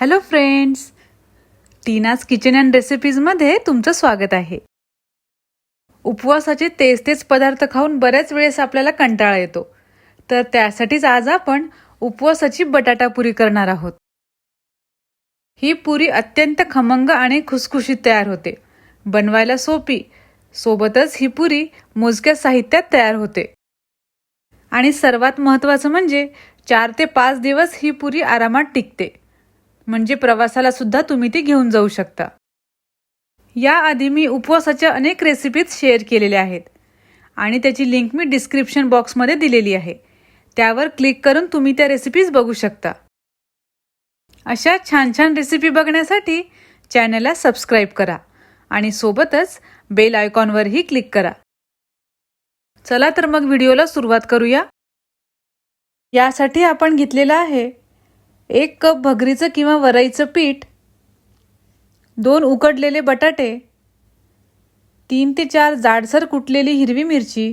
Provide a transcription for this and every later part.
Hello friends Tina's kitchen and रेसिपीजमध्ये तुमचं स्वागत आहे. उपवासाचे तेच तेच पदार्थ खाऊन बऱ्याच वेळेस आपल्याला कंटाळा येतो. तर त्यासाठीच आज आपण उपवासाची बटाटा पुरी करणार आहोत. ही पुरी अत्यंत खमंग आणि खुसखुशीत तयार होते. बनवायला सोपी. सोबतच ही पुरी मोजक्या साहित्यात तयार होते. आणि सर्वात महत्त्वाचं म्हणजे चार ते पाच दिवस ही पुरी आरामात टिकते. म्हणजे प्रवासाला सुद्धा तुम्ही ती घेऊन जाऊ शकता. याआधी मी उपवासाच्या अनेक रेसिपीज शेअर केलेल्या आहेत. आणि त्याची लिंक मी डिस्क्रिप्शन बॉक्समध्ये दिलेली आहे. त्यावर क्लिक करून तुम्ही त्या रेसिपीज बघू शकता. अशा छान छान रेसिपी बघण्यासाठी चॅनलला सबस्क्राईब करा. आणि सोबतच बेल आयकॉनवरही क्लिक करा. चला तर मग व्हिडिओला सुरुवात करूया. यासाठी आपण घेतलेला आहे एक कप भगरीचं किंवा वरईचं पीठ दोन उकडलेले बटाटे तीन ते चार जाडसर कुटलेली हिरवी मिरची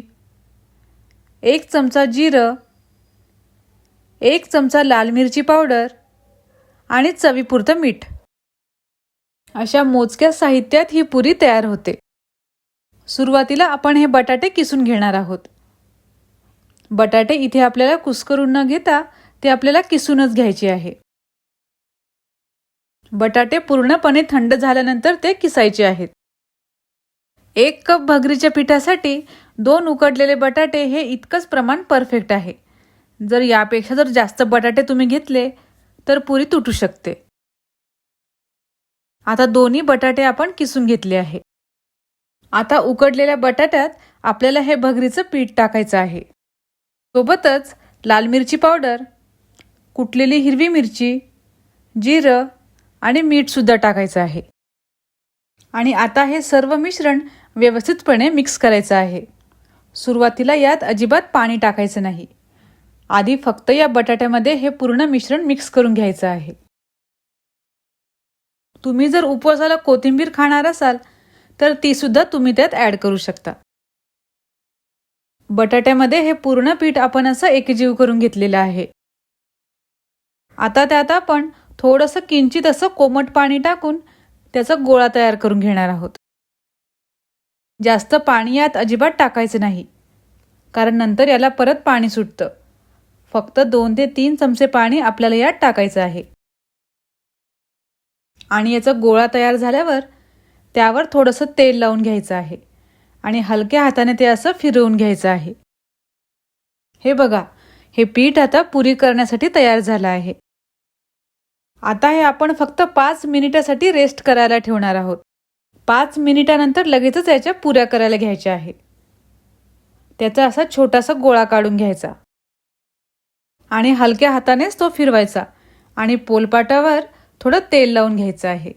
एक चमचा जिरं एक चमचा लाल मिरची पावडर आणि चवीपुरतं मीठ. अशा मोजक्या साहित्यात ही पुरी तयार होते. सुरुवातीला आपण हे बटाटे किसून घेणार आहोत. बटाटे इथे आपल्याला कुस्करून न घेता ते आपल्याला किसूनच घ्यायचे आहे. बटाटे पूर्णपणे थंड झाल्यानंतर ते किसायचे आहेत. एक कप भगरीच्या पिठासाठी दोन उकडलेले बटाटे हे इतकंच प्रमाण परफेक्ट आहे. जर यापेक्षा जर जास्त बटाटे तुम्ही घेतले तर पुरी तुटू शकते. आता दोन्ही बटाटे आपण किसून घेतले आहे. आता उकडलेल्या बटाट्यात आपल्याला हे भगरीचं पीठ टाकायचं आहे. सोबतच लाल मिरची पावडर कुटलेली हिरवी मिरची जिरं आणि मीठसुद्धा टाकायचं आहे. आणि आता हे सर्व मिश्रण व्यवस्थितपणे मिक्स करायचं आहे. सुरुवातीला यात अजिबात पाणी टाकायचं नाही. आधी फक्त या बटाट्यामध्ये हे पूर्ण मिश्रण मिक्स करून घ्यायचं आहे. तुम्ही जर उपवासाला कोथिंबीर खाणार असाल तर तीसुद्धा तुम्ही त्यात ॲड करू शकता. बटाट्यामध्ये हे पूर्ण पीठ आपण असं एकजीव करून घेतलेलं आहे. आता त्यात आपण थोडंसं किंचित असं कोमट पाणी टाकून त्याचा गोळा तयार करून घेणार आहोत. जास्त पाणी यात अजिबात टाकायचं नाही. कारण नंतर याला परत पाणी सुटतं. फक्त दोन ते तीन चमचे पाणी आपल्याला यात टाकायचं आहे. आणि याचा गोळा तयार झाल्यावर त्यावर थोडंसं तेल लावून घ्यायचं आहे. आणि हलक्या हाताने ते असं फिरवून घ्यायचं आहे. हे बघा हे पीठ आता पुरी करण्यासाठी तयार झालं आहे. आता हे आपण फक्त पाच मिनिटासाठी रेस्ट करायला ठेवणार आहोत. पाच मिनिटानंतर लगेचच याच्या पुऱ्या करायला घ्यायच्या आहे त्याचा असा छोटासा गोळा काढून घ्यायचा. आणि हलक्या हातानेच तो फिरवायचा. आणि पोलपाटावर थोडं तेल लावून घ्यायचं आहे.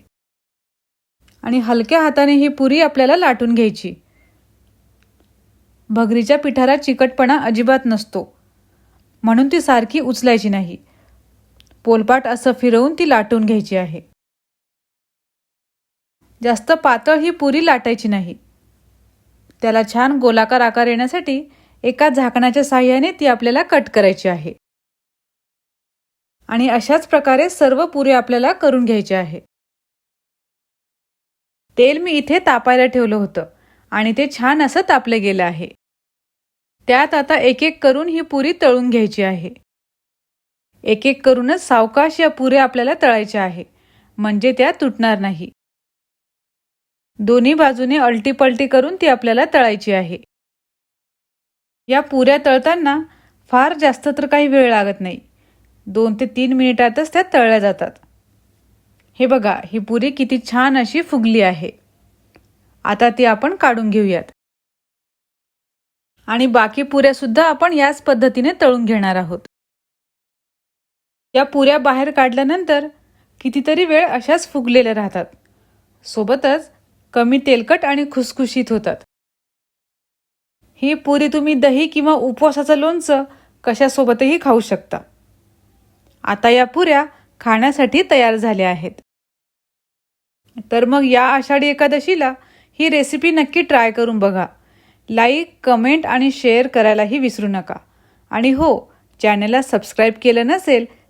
आणि हलक्या हाताने ही पुरी आपल्याला लाटून घ्यायची. भगरीच्या पिठाला चिकटपणा अजिबात नसतो. म्हणून ती सारखी उचलायची नाही. पोलपाट असं फिरवून ती लाटून घ्यायची आहे. जास्त पातळ ही पुरी लाटायची नाही. त्याला छान गोलाकार आकार येण्यासाठी एका झाकणाच्या साह्याने ती आपल्याला कट करायची आहे. आणि अशाच प्रकारे सर्व पुरी आपल्याला करून घ्यायची आहे. तेल मी इथे तापायला ठेवलं होतं आणि ते छान असं तापलं गेलं आहे. त्यात आता एक एक करून ही पुरी तळून घ्यायची आहे. एक एक करूनच सावकाश या पुऱ्या आपल्याला तळायच्या आहे. म्हणजे त्या तुटणार नाही. दोन्ही बाजूने अलटीपलटी करून ती आपल्याला तळायची आहे. या पुऱ्या तळताना फार जास्त तर काही वेळ लागत नाही. दोन ते तीन मिनिटातच त्या तळल्या जातात. हे बघा ही पुरी किती छान अशी फुगली आहे. आता ती आपण काढून घेऊयात. आणि बाकी पुऱ्यासुद्धा आपण याच पद्धतीने तळून घेणार आहोत. या पुऱ्या बाहेर काढल्यानंतर कितीतरी वेळ अशाच फुगलेल्या राहतात. सोबतच कमी तेलकट आणि खुसखुशीत होतात. ही पुरी तुम्ही दही किंवा उपवासाचं लोणचं कशासोबतही खाऊ शकता. आता या पुऱ्या खाण्यासाठी तयार झाल्या आहेत. तर मग या आषाढी एकादशीला ही रेसिपी नक्की ट्राय करून बघा. लाईक कमेंट आणि शेअर करायलाही विसरू नका. आणि हो चॅनलला सबस्क्राईब केलं नसेल